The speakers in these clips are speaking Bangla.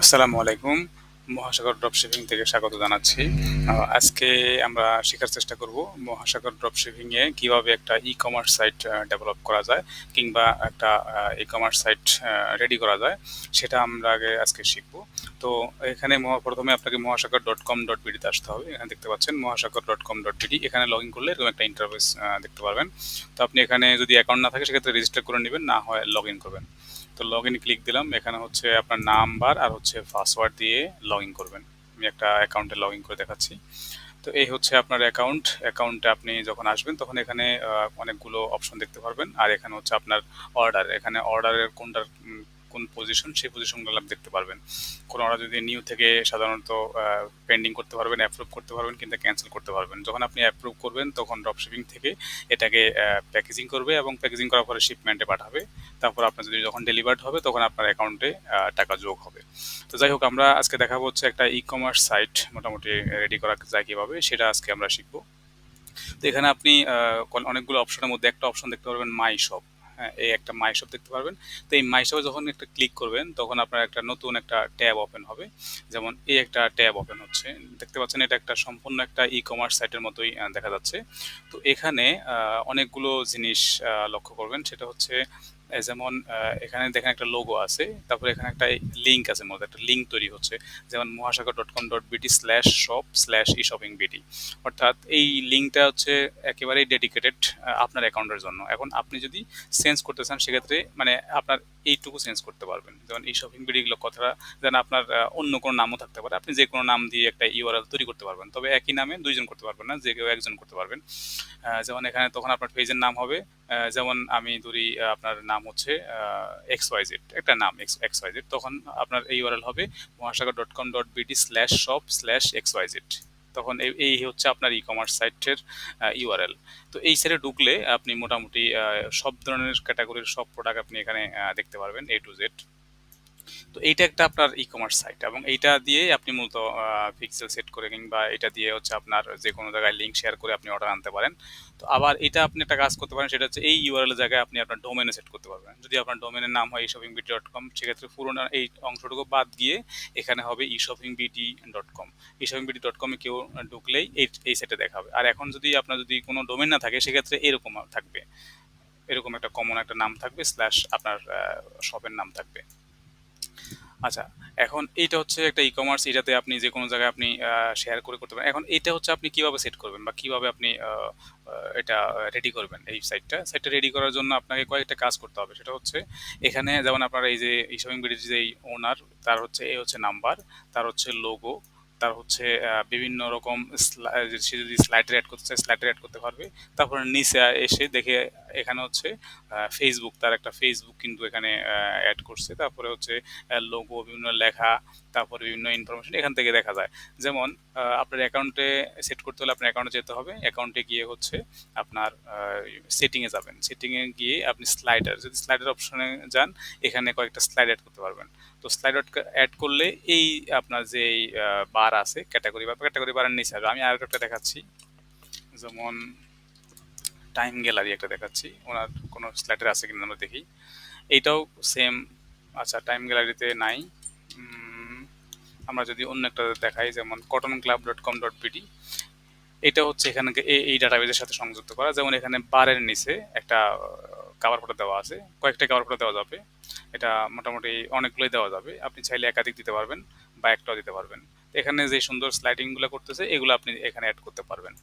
আসসালামু আলাইকুম। মহাসাগর ড্রপশিপিং থেকে স্বাগত জানাচ্ছি। আজকে আমরা শেখার চেষ্টা করব মহাসাগর ড্রপশিপিং এ কীভাবে একটা ই কমার্স সাইট ডেভেলপ করা যায় কিংবা একটা ই কমার্স সাইট রেডি করা যায়। সেটা আমরা আগে, আজকে শিখব। তো এখানে প্রথমে আপনাকে মহাসাগর ডট কম ডট বিডিতে আসতে হবে। এখানে দেখতে পাচ্ছেন Mahasagar dot com dot BD এখানে লগ ইন করলে এরকম একটা ইন্টারফেস দেখতে পারবেন। তো আপনি এখানে যদি অ্যাকাউন্ট না থাকে, সেক্ষেত্রে রেজিস্টার করে নেবেন, না হয় লগ ইন করবেন। তো লগ ইন ক্লিক দিলাম। এখানে হচ্ছে আপনার নাম্বার আর হচ্ছে পাসওয়ার্ড দিয়ে লগ ইন করবেন। আমি একটা অ্যাকাউন্টে লগ ইন করে দেখাচ্ছি। তো এই হচ্ছে আপনার অ্যাকাউন্ট অ্যাকাউন্টে আপনি যখন আসবেন, তখন এখানে অনেকগুলো অপশন দেখতে পারবেন। আর এখানে হচ্ছে আপনার অর্ডার এখানে অর্ডারের কোনটার কোন পজিশন সেই পজিশনগুলো আপনি দেখতে পারবেন। কোনো অর্ডার যদি নিউ থেকে সাধারণত পেন্ডিং করতে পারবেন অ্যাপ্রুভ করতে পারবেন, কিংবা ক্যান্সেল করতে পারবেন। যখন আপনি অ্যাপ্রুভ করবেন, তখন ড্রপশিপিং থেকে এটাকে প্যাকেজিং করবে এবং প্যাকেজিং করার পরে শিপমেন্টে পাঠাবে। তারপর আপনার যদি যখন ডেলিভার্ড হবে, তখন আপনার অ্যাকাউন্টে টাকা যোগ হবে। তো যাই হোক, আমরা আজকে দেখাবো হচ্ছে একটা ই কমার্স সাইট মোটামুটি রেডি করা যায় কীভাবে, সেটা আজকে আমরা শিখব। তো এখানে আপনি অনেকগুলো অপশনের মধ্যে, একটা অপশন দেখতে পারবেন মাই শপ হ্যাঁ এই একটা মাই শপ দেখতে পারবেন। তো এই মাইশপে যখন একটা ক্লিক করবেন, তখন আপনার একটা নতুন একটা ট্যাব ওপেন হবে। যেমন এই একটা ট্যাব ওপেন হচ্ছে। দেখতে পাচ্ছেন এটা একটা সম্পূর্ণ একটা ই কমার্স সাইটের মতোই দেখা যাচ্ছে। তো এখানে অনেকগুলো জিনিস লক্ষ্য করবেন। সেটা হচ্ছে যেমন এখানে দেখেন একটা লোগো আছে, তারপরে এখানে একটা লিঙ্ক আছে মধ্যে, একটা লিঙ্ক তৈরি হচ্ছে, যেমন Mahasagar dot com dot BD slash shop slash e shopping BD অর্থাৎ এই লিঙ্কটা হচ্ছে একেবারেই ডেডিকেটেড আপনার অ্যাকাউন্টের জন্য। এখন আপনি যদি চেঞ্জ করতে চান, সেক্ষেত্রে মানে আপনার এইটুকু চেঞ্জ করতে পারবেন। যেমন এই শপিং বিডিগুলো কথাটা, যেন আপনার অন্য কোনো নামও থাকতে পারে। আপনি যে কোনো নাম দিয়ে একটা ইউআরএল তৈরি করতে পারবেন। তবে একই নামে দুইজন করতে পারবেন না, যে কেউ একজন করতে পারবেন। যেমন এখানে তখন আপনার পেজের নাম হবে যেমন আমি ধরি আপনার নাম হচ্ছে এক্স ওয়াই জেড একটা নাম এক্স এক্স ওয়াই জেড তখন আপনার এই ইউআরএল হবে Mahasagar dot com dot BD slash shop slash X Y Z তখন এই হচ্ছে আপনার ই কমার্স সাইটের ইউআরএল তো এই সাইটে ঢুকলে আপনি মোটামুটি সব ধরনের ক্যাটাগরির সব প্রোডাক্ট আপনি এখানে দেখতে পারবেন এ টু জেড তো এইটা একটা আপনার ই কমার্স সাইট এবং এইটা দিয়ে আপনি মূলত পিক্সেল সেট করে কিংবা এটা দিয়ে হচ্ছে আপনার যে কোনো জায়গায় লিঙ্ক শেয়ার করে আপনি অর্ডার আনতে পারেন। তো আবার এটা আপনি একটা কাজ করতে পারেন, সেটা হচ্ছে এই ইউআরএল জায়গায় আপনি আপনার ডোমেনে সেট করতে পারবেন। যদি আপনার ডোমেনের নাম হয় শপিং বিটি ডট কম সেক্ষেত্রে পুরোনো এই অংশটুকু বাদ গিয়ে এখানে হবে e shopping BD dot com e shopping BD dot কমে কেউ ঢুকলেই এই এই সেটে দেখাবে। আর এখন যদি আপনার যদি কোনো ডোমেন না থাকে, সেক্ষেত্রে এরকম থাকবে। এরকম একটা কমন একটা নাম থাকবে স্ল্যাশ আপনার শপের নাম থাকবে। আচ্ছা এখন এইটা হচ্ছে একটা ই কমার্স এটাতে আপনি যে কোনো জায়গায় আপনি শেয়ার করে করতে পারেন। এখন এটা হচ্ছে আপনি কীভাবে সেট করবেন বা কীভাবে আপনি এটা রেডি করবেন এই সাইটটা সাইটটা রেডি করার জন্য আপনাকে কয়েকটা কাজ করতে হবে। সেটা হচ্ছে এখানে যেমন আপনার এই যে ই শপিং বিডির যে ওনার তার হচ্ছে এই হচ্ছে নাম্বার তার হচ্ছে লোগো তার হচ্ছে বিভিন্ন রকম সে যদি স্লাইডার অ্যাড করতে চায় স্লাইডার অ্যাড করতে পারবে। তারপরে নিচে এসে দেখে এখানে হচ্ছে ফেসবুক তার একটা ফেসবুক কিন্তু এখানে অ্যাড করছে। তারপরে হচ্ছে লোগো বিভিন্ন লেখা, তারপরে বিভিন্ন ইনফরমেশন এখান থেকে দেখা যায়। যেমন আপনার অ্যাকাউন্টে সেট করতে হলে আপনার অ্যাকাউন্টে যেতে হবে। অ্যাকাউন্টে গিয়ে হচ্ছে আপনার সেটিংয়ে যাবেন। সেটিংয়ে গিয়ে আপনি স্লাইডার যদি স্লাইডার অপশনে যান, এখানে কয়েকটা স্লাইড অ্যাড করতে পারবেন। তো স্লাইড অ্যাড করলে এই আপনার যে বার আছে ক্যাটাগরি বা ক্যাটাগরি বারের নিচে আমি আর একটা দেখাচ্ছি। যেমন টাইম গ্যালারি একটা দেখাচ্ছি। ওনার কোনো স্লাইডার আছে কিনা আমরা দেখি। এইটাও সেম আচ্ছা টাইম গ্যালারিতে নাই। আমরা যদি অন্য একটা দেখাই, যেমন cotton club dot com dot BD এটা হচ্ছে এখানে এই- এই ডাটাবেজের সাথে সংযুক্ত করা। যেমন এখানে বারের নিচে একটা কাভার ফটো দেওয়া আছে। কয়েকটা কাভার ফটো দেওয়া যাবে। এটা মোটামুটি অনেকগুলোই দেওয়া যাবে। আপনি চাইলে একাধিক দিতে পারবেন বা একটাও দিতে পারবেন। এখানে যে সুন্দর স্লাইডিংগুলো করতেছে, এগুলো আপনি এখানে অ্যাড করতে পারবেন।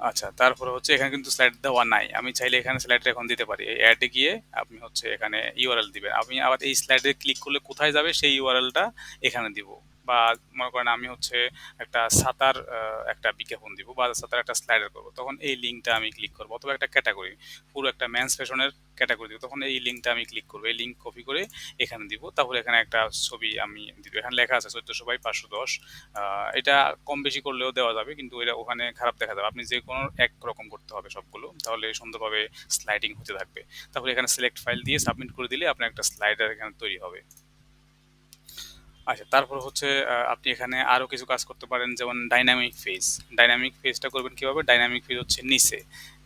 আচ্ছা তারপর হচ্ছে এখানে কিন্তু স্লাইড দেওয়া নাই। আমি চাইলে এখানে স্লাইডটা এখন দিতে পারি। এই অ্যাডে গিয়ে আপনি হচ্ছে এখানে ইউআরএল দিবেন। আমি আবার এই স্লাইডে ক্লিক করলে কোথায় যাবে সেই ইউআরএলটা এখানে দিব। বা মনে করেন আমি হচ্ছে একটা সাতার একটা বিজ্ঞাপন দিব বা সাতার একটা স্লাইডার করব, তখন এই লিঙ্কটা আমি ক্লিক করব। অথবা একটা ক্যাটাগরি পুরো একটা ম্যান্স ফ্যাশনের ক্যাটাগরি দিব, তখন এই লিঙ্কটা আমি ক্লিক করব, এই লিঙ্ক কপি করে এখানে দিব। তারপরে এখানে একটা ছবি আমি দিব। এখানে লেখা আছে চোদ্দশো বাই পাঁচশো দশ। এটা কম বেশি করলেও দেওয়া যাবে, কিন্তু এটা ওখানে খারাপ দেখা যাবে। আপনি যে কোনো এক রকম করতে হবে সবগুলো, তাহলে সুন্দরভাবে স্লাইডিং হতে থাকবে। তারপরে এখানে সিলেক্ট ফাইল দিয়ে সাবমিট করে দিলে আপনার একটা স্লাইডার এখানে তৈরি হবে। আচ্ছা তারপর হচ্ছে আপনি এখানে আরও কিছু কাজ করতে পারেন যেমন ডাইনামিক ফেজ। ডাইনামিক ফেজটা করবেন কীভাবে? ডাইনামিক ফেজ হচ্ছে নিচে।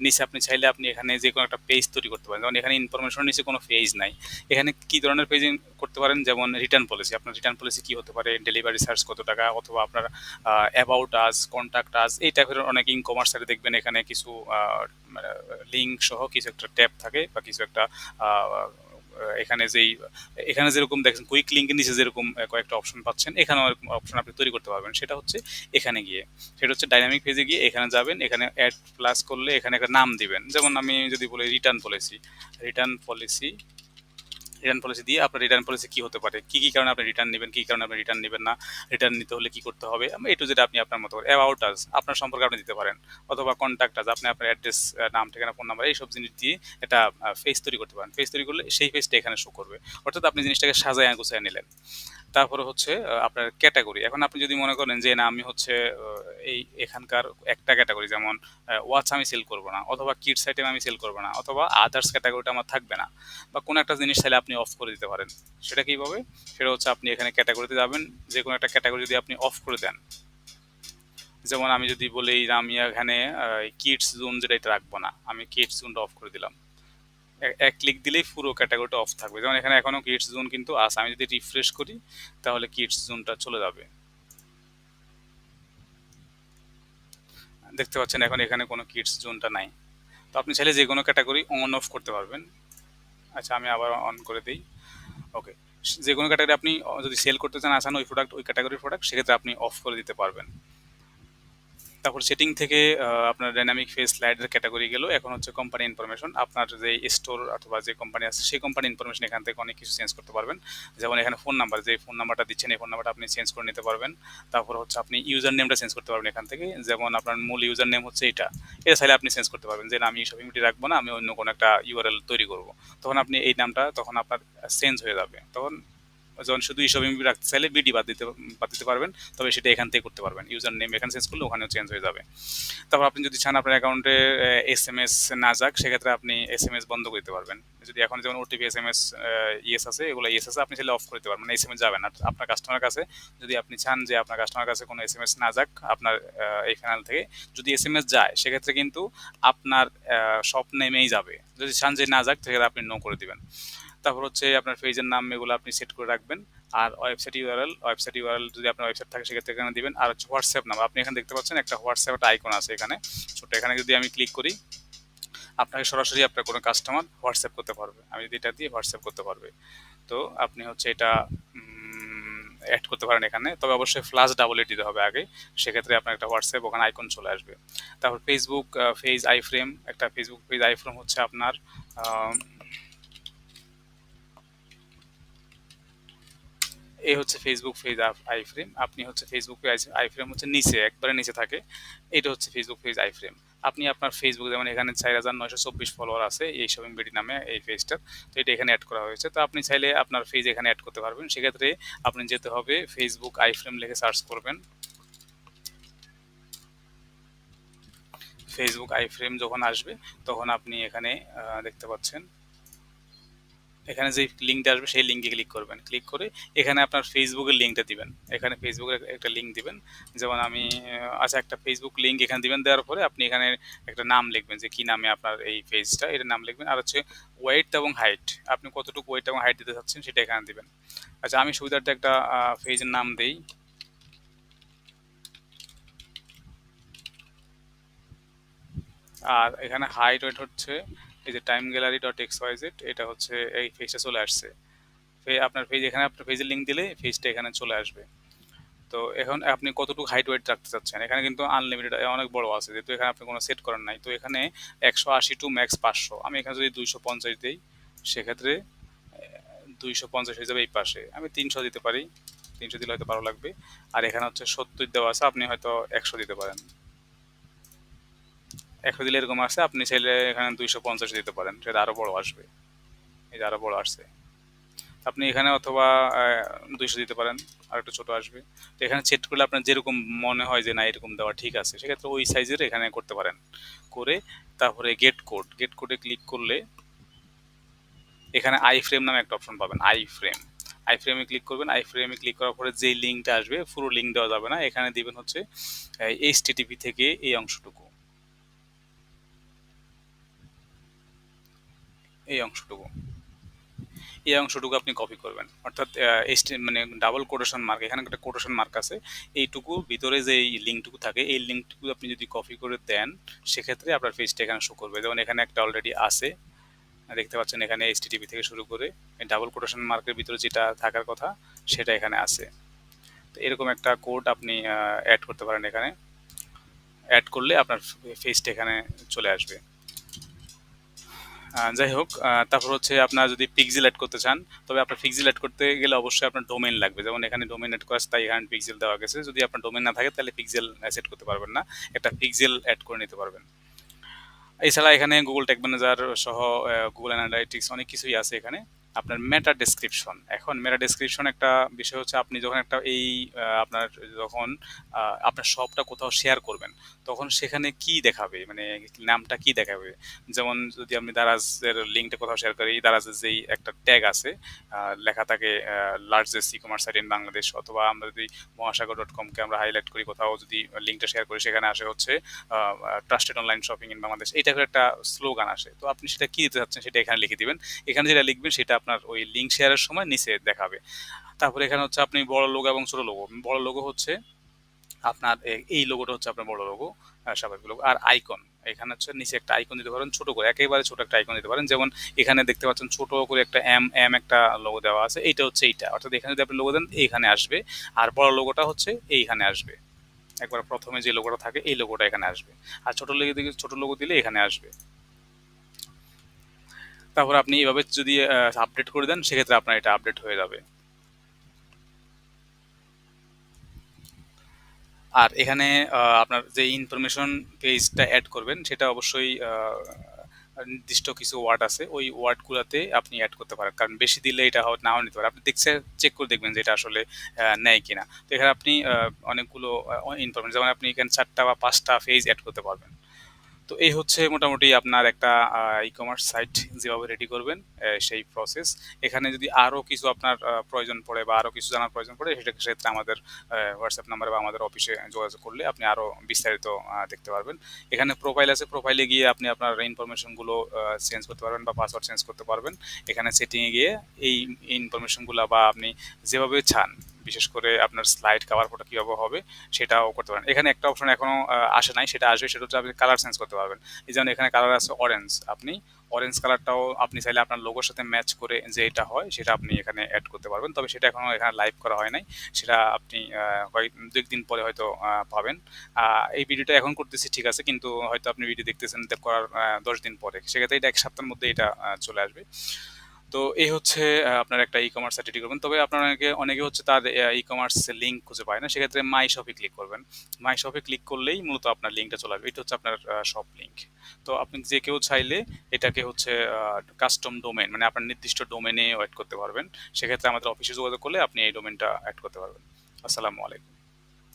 নিচে আপনি চাইলে আপনি এখানে যে কোনো একটা পেজ তৈরি করতে পারেন। যেমন এখানে ইনফরমেশন নিচে কোনো পেজ নাই। এখানে কি ধরনের পেজ করতে পারেন? যেমন রিটার্ন পলিসি। আপনার রিটার্ন পলিসি কি হতে পারে? ডেলিভারি চার্জ কত টাকা? অথবা আপনার অ্যাবাউট আস, কনট্যাক্ট আস এই টাইপের অনেক ই-কমার্স সাইটে দেখবেন এখানে কিছু আ মানে লিঙ্ক সহ কিছু একটা ট্যাব থাকে বা কিছু একটা এখানে যেই এখানে যেরকম দেখেন কুইক লিঙ্কের নিচে যেরকম কয়েকটা অপশন পাচ্ছেন, এখানেও এরকম অপশন আপনি তৈরি করতে পারবেন। সেটা হচ্ছে এখানে গিয়ে। সেটা হচ্ছে ডাইনামিক পেজে গিয়ে এখানে যাবেন। এখানে অ্যাড প্লাস করলে এখানে একটা নাম দিবেন। যেমন আমি যদি বলি return policy, return policy return policy দিয়ে আপনার রিটার্ন পলিসি কি হতে পারে? কি, কি কারণে আপনি রিটার্ন নেবেন কি কারণে আপনি রিটার্ন নেবেন না? রিটার্ন নিতে হলে কি করতে হবে? এ টু জেড আপনি আপনার মতো অ্যাবাউট আস আপনার সম্পর্কে আপনি দিতে পারেন। অথবা কনট্যাক্ট আস আপনি আপনার অ্যাড্রেস, নাম, ঠিকানা, ফোন নাম্বার এইসব জিনিস দিয়ে একটা পেজ তৈরি করতে পারেন। পেজ তৈরি করলে সেই পেজটা এখানে শো করবে। অর্থাৎ আপনি জিনিসটাকে সাজায় গুছায়া নিলেন। তারপরে হচ্ছে আপনার ক্যাটাগরি এখন আপনি যদি মনে করেন যে না আমি হচ্ছে এই এখানকার একটা ক্যাটাগরি যেমন ওয়াচ আমি সেল করব না, অথবা কিডস আইটেম আমি সেল করব না, অথবা আদার্স ক্যাটাগরিটা আমার থাকবে না, বা কোনো একটা জিনিস চাইলে আপনি অফ করে দিতে পারেন। সেটা কীভাবে সেটা হচ্ছে আপনি এখানে ক্যাটাগরিতে যাবেন। যে কোনো একটা ক্যাটাগরি যদি আপনি অফ করে দেন যেমন আমি যদি বলি, আমি এখানে কিডস জোন যেটা, এটা রাখব না। আমি কিডস জোনটা অফ করে দিলাম। এক ক্লিক দিলেই পুরো ক্যাটাগরিটা অফ থাকবে। যেমন এখানে এখনও কিডস জোন কিন্তু আছে। আমি যদি রিফ্রেশ করি, তাহলে কিডস জোনটা চলে যাবে। দেখতে পাচ্ছেন এখন এখানে কোনো কিডস জোনটা নাই। তো আপনি চাইলে যে কোনো ক্যাটাগরি অন অফ করতে পারবেন। আচ্ছা আমি আবার অন করে দিই ওকে। যে কোনো ক্যাটাগরি আপনি যদি সেল করতে চান আসান ওই প্রোডাক্ট ওই ক্যাটাগরির প্রোডাক্ট সেক্ষেত্রে আপনি অফ করে দিতে পারবেন। তারপর সেটিং থেকে আপনার ডাইনামিক ফেস স্লাইডের ক্যাটাগরি গেল। এখন হচ্ছে কোম্পানি ইনফরমেশন। আপনার যে স্টোর অথবা যে কোম্পানি আছে, সেই কোম্পানি ইনফরমেশন এখান থেকে অনেক কিছু চেঞ্জ করতে পারবেন। যেমন এখানে ফোন নাম্বার যে ফোন নাম্বারটা দিচ্ছেন, এই ফোন নাম্বারটা আপনি চেঞ্জ করে নিতে পারবেন। তারপর হচ্ছে আপনি ইউজার নেমটা চেঞ্জ করতে পারবেন এখান থেকে। যেমন আপনার মূল ইউজার নেম হচ্ছে এইটা। এটা চাইলে আপনি চেঞ্জ করতে পারবেন যে আমি শপিং বিডি রাখব না। আমি অন্য কোনো একটা ইউআরএল তৈরি করব। তখন আপনি এই নামটা, তখন আপনার চেঞ্জ হয়ে যাবে। তখন যখন শুধু ই-শপিং বিডি রাখতে চাইলে বিডি বাদ দিতে বাদ দিতে পারবেন। তবে সেটা এখান থেকে করতে পারবেন। ইউজার নেম এখানে চেঞ্জ করলে ওখানেও চেঞ্জ হয়ে যাবে। তারপর আপনি যদি চান আপনার অ্যাকাউন্টে এ এসএমএস না যাক সেক্ষেত্রে আপনি এস এম এস বন্ধ করতে পারবেন। যদি এখন যেমন ওটিপি, এসএমএস আ ইয়েস আছে এগুলো ইয়েস আছে আপনি চাইলে অফ করতে পারবেন। মানে এসএমএস যাবে না। আপনার কাস্টমার কাছে যদি আপনি চান যে আপনার কাস্টমারের কাছে কোনো এস এম এস না যাক আপনার এই প্যানেল থেকে যদি এস এম এস যায় সেক্ষেত্রে কিন্তু আপনার শপ নেমেই যাবে। যদি চান যে না যাক সেক্ষেত্রে আপনি নো করে দিবেন। তারপর হচ্ছে আপনার পেজের নাম এগুলো আপনি সেট করে রাখবেন। আর ওয়েবসাইট ইউআরএল, ওয়েবসাইট ইউআরএল যদি আপনার ওয়েবসাইট থাকে সেক্ষেত্রে এখানে দিবেন। আর হচ্ছে হোয়াটসঅ্যাপ নাম্বার। আপনি এখানে দেখতে পাচ্ছেন একটা হোয়াটসঅ্যাপ একটা আইকন আছে এখানে। ছোট্ট এখানে যদি আমি ক্লিক করি আপনাকে সরাসরি আপনার কোনো কাস্টমার হোয়াটসঅ্যাপ করতে পারবে। আমি যদি এটা দিয়ে হোয়াটসঅ্যাপ করতে পারবে। তো আপনি হচ্ছে এটা অ্যাড করতে পারেন এখানে। তবে অবশ্যই ফ্লাস ডাবল এ দিতে হবে আগে। সেক্ষেত্রে আপনার একটা হোয়াটসঅ্যাপ ওখানে আইকন চলে আসবে। তারপর ফেসবুক ফেজ আইফ্রেম একটা Facebook পেজ আইফ্রেম হচ্ছে আপনার এই হচ্ছে ফেসবুক পেজ আই ফ্রেম আপনি হচ্ছে Facebook পেজ আইফ্রেম হচ্ছে নিচে, একবারে নিচে থাকে। এটা হচ্ছে Facebook পেজ আইফ্রেম। আপনি আপনার ফেসবুক যেমন এখানে ৪৯২৪ ফলোয়ার আছে এই শপিং বিডি নামে এই পেজটার। তো এটা এখানে অ্যাড করা হয়েছে। তো আপনি চাইলে আপনার পেজ এখানে অ্যাড করতে পারবেন। সেক্ষেত্রে আপনি যেতে হবে ফেসবুক আই ফ্রেম লিখে সার্চ করবেন। ফেসবুক আই ফ্রেম যখন আসবে, তখন আপনি এখানে দেখতে পাচ্ছেন এখানে যে লিঙ্কটা আসবে, সেই লিঙ্কে ক্লিক করবেন। ক্লিক করে এখানে আপনার ফেসবুকের লিঙ্কটা দিবেন। এখানে ফেসবুকের একটা লিঙ্ক দিবেন। যেমন আমি আচ্ছা একটা ফেসবুক লিঙ্ক এখানে দিবেন। দেওয়ার পরে আপনি এখানে একটা নাম লিখবেন যে কি নামে আপনার এই পেজটা এটার নাম লিখবেন। আর হচ্ছে ওয়েট এবং হাইট আপনি কতটুকু ওয়েট এবং হাইট দিতে চাচ্ছেন সেটা এখানে দিবেন। আচ্ছা আমি সুবিধার্থে একটা পেজের নাম দেই। আর এখানে হাইট ওয়েট হচ্ছে এই যে টাইম গ্যালারি ডট এক্সওয়াইজেড এটা হচ্ছে এই পেজটা চলে আসছে। আপনার পেজ এখানে, আপনার পেজের লিঙ্ক দিলে পেজটা এখানে চলে আসবে। তো এখন আপনি কতটুকু হাইট ওয়েট রাখতে চাচ্ছেন। এখানে কিন্তু আনলিমিটেড অনেক বড় আছে। যেহেতু এখানে আপনি কোনো সেট করেন নাই। তো এখানে ১৮০ টু ম্যাক্স ৫০০ আমি এখানে যদি দুইশো পঞ্চাশ দিই, সেক্ষেত্রে দুইশো পঞ্চাশ হয়ে যাবে এই পাশে। আমি ৩০০ দিতে পারি। ৩০০ দিলে হয়তো ভালো লাগবে। আর এখানে হচ্ছে ৭০ দেওয়া আছে, আপনি হয়তো ১০০ দিতে পারেন। ১০০ দিলে এরকম আসছে আপনি চাইলে এখানে ২৫০ দিতে পারেন। সেটা আরও বড় আসবে। এই যে আরও বড় আসছে। আপনি এখানে অথবা দুইশো দিতে পারেন। আরেকটু ছোটো আসবে। তো এখানে সেট করলে আপনার যেরকম মনে হয় যে না এরকম দেওয়া ঠিক আছে। সেক্ষেত্রে ওই সাইজের এখানে করতে পারেন। করে তারপরে গেট কোড, গেট কোডে ক্লিক করলে এখানে আই ফ্রেম নামে একটা অপশন পাবেন। আই ফ্রেম আই ফ্রেমে ক্লিক করবেন আই ফ্রেমে ক্লিক করার পরে যেই লিঙ্কটা আসবে পুরো লিঙ্ক দেওয়া যাবে না এখানে দিবেন হচ্ছে এইচ থেকে এই অংশটুকু এই অংশটুকু। এই অংশটুকু আপনি কপি করবেন। অর্থাৎ মানে ডাবল কোটেশন মার্ক এখানে একটা কোটেশন মার্ক আছে। এইটুকু, ভিতরে যে এই লিঙ্কটুকু থাকে, এই লিঙ্কটুকু আপনি যদি কপি করে দেন, সেক্ষেত্রে আপনার পেজটা এখানে শো করবে। যেমন এখানে একটা অলরেডি আছে। দেখতে পাচ্ছেন এখানে এইচটিটিপি থেকে শুরু করে ডাবল কোটেশন মার্কের ভিতরে যেটা থাকার কথা, সেটা এখানে আছে। তো এরকম একটা কোড আপনি অ্যাড করতে পারেন এখানে। অ্যাড করলে আপনার ফেসটা এখানে চলে আসবে। যাই হোক তারপর হচ্ছে আপনার যদি পিক্সেল অ্যাড করতে চান, তবে আপনার পিক্সেল অ্যাড করতে গেলে অবশ্যই আপনার ডোমেন লাগবে। যেমন এখানে ডোমেন অ্যাড করা তাই এখানে পিক্সেল দেওয়া গেছে। যদি আপনার ডোমেন না থাকে, তাহলে পিক্সেল সেট করতে পারবেন না। একটা পিক্সেল অ্যাড করে নিতে পারবেন। এছাড়া এখানে গুগল টেক ম্যানেজার সহ গুগল অ্যানালাইটিক্স অনেক কিছুই আছে এখানে। আপনার মেটা ডেসক্রিপশন এখন মেটা ডেসক্রিপশন একটা বিষয় হচ্ছে আপনি যখন একটা এই আপনার যখন আপনার শপটা কোথাও শেয়ার করবেন, তখন সেখানে কি দেখাবে? মানে নামটা কি দেখাবে? যেমন যদি আপনি দারাজের লিঙ্কটা কোথাও শেয়ার করি, দারাজের যেই একটা ট্যাগ আছে লেখা থাকে largest e commerce site in Bangladesh অথবা আমরা যদি মহাসাগর ডট কমকে আমরা হাইলাইট করি, কোথাও যদি লিঙ্কটা শেয়ার করি, সেখানে আসে হচ্ছে trusted online shopping in Bangladesh টাইপের একটা স্লোগান আসে। তো আপনি সেটা কি দিতে চাচ্ছেন, সেটা এখানে লিখে দিবেন। এখানে যেটা লিখবেন, সেটা আপনার ওই লিঙ্ক শেয়ারের সময় নিচে দেখাবে। তারপরে এখানে হচ্ছে আপনি বড় লোগো এবং ছোট লোগো বড় লোগো হচ্ছে আপনার এই লোগোটা হচ্ছে আপনার বড় লোগো স্বাভাবিক লোগো আর আইকন এখানে হচ্ছে নিচে একটা আইকন দিতে পারেন, ছোট করে, একেবারে ছোট একটা আইকন দিতে পারেন। যেমন এখানে দেখতে পাচ্ছেন ছোট করে একটা এম এম একটা লোগো দেওয়া আছে, এইটা হচ্ছে এইটা। অর্থাৎ এখানে যদি আপনি লোগো দেন, এইখানে আসবে। আর বড় লোগোটা হচ্ছে এইখানে আসবে। একবার প্রথমে যে লোগোটা থাকে, এই লোগোটা এখানে আসবে। আর ছোট লোগো ছোট লোগো দিলে এখানে আসবে। তারপর আপনি এভাবে যদি আপডেট করে দেন, সেক্ষেত্রে আপনার এটা আপডেট হয়ে যাবে। আর এখানে আপনার যে ইনফরমেশন পেজটা অ্যাড করবেন, সেটা অবশ্যই নির্দিষ্ট কিছু ওয়ার্ড আছে। ওই ওয়ার্ডগুলোতে আপনি অ্যাড করতে পারেন। কারণ বেশি দিলে এটা নাও নিতে পারে। আপনি দেখছে চেক করে দেখবেন যে এটা আসলে নেয় কিনা। তো এখানে আপনি অনেকগুলো ইনফরমেশন যেমন আপনি এখানে চারটা বা পাঁচটা পেজ অ্যাড করতে পারবেন। তো এই হচ্ছে মোটামুটি আপনার একটা ই কমার্স সাইট যেভাবে রেডি করবেন সেই প্রসেস এখানে যদি আরও কিছু আপনার প্রয়োজন পড়ে বা আরও কিছু জানার প্রয়োজন পড়ে, সেটা ক্ষেত্রে আমাদের হোয়াটসঅ্যাপ নাম্বারে বা আমাদের অফিসে যোগাযোগ করলে আপনি আরও বিস্তারিত দেখতে পারবেন। এখানে প্রোফাইল আছে প্রোফাইলে গিয়ে আপনি আপনার ইনফরমেশনগুলো চেঞ্জ করতে পারবেন বা পাসওয়ার্ড চেঞ্জ করতে পারবেন। এখানে সেটিংয়ে গিয়ে এই ইনফরমেশনগুলো বা আপনি যেভাবে চান বিশেষ করে আপনার স্লাইড কাভার ফটো কীভাবে হবে সেটাও করতে পারেন। এখানে একটা অপশন এখনও আসে নাই, সেটা আসবে, সেটা হচ্ছে আপনি কালার চেঞ্জ করতে পারবেন। এই যেমন এখানে কালার আছে অরেঞ্জ আপনি অরেঞ্জ কালারটাও আপনি চাইলে আপনার লোগোর সাথে ম্যাচ করে যে এটা হয়, সেটা আপনি এখানে অ্যাড করতে পারবেন। তবে সেটা এখনও এখানে লাইভ করা হয় নাই, সেটা আপনি কয়েক দু দিন পরে হয়তো পাবেন। এই ভিডিওটা এখন করতেছি, ঠিক আছে, কিন্তু হয়তো আপনি ভিডিও দেখতেছেন করার দশ দিন পরে। সেক্ষেত্রে এটা এক সপ্তাহের মধ্যে এটা চলে আসবে। তো এই হচ্ছে আপনার একটা ই কমার্স সাইট করবেন। তবে আপনার অনেকে হচ্ছে তার ই কমার্স লিঙ্ক খুঁজে পায় না। সেক্ষেত্রে মাই শপে ক্লিক করবেন। মাই শপে ক্লিক করলেই মূলত আপনার লিঙ্কটা চলে আসবে। এটা হচ্ছে আপনার শপ লিঙ্ক তো আপনি যে কেউ চাইলে এটাকে হচ্ছে কাস্টম ডোমেন মানে আপনার নির্দিষ্ট ডোমেনে অ্যাড করতে পারবেন। সেক্ষেত্রে আমাদের অফিসে যোগাযোগ করলে আপনি এই ডোমেনটা অ্যাড করতে পারবেন। আসসালামু আলাইকুম।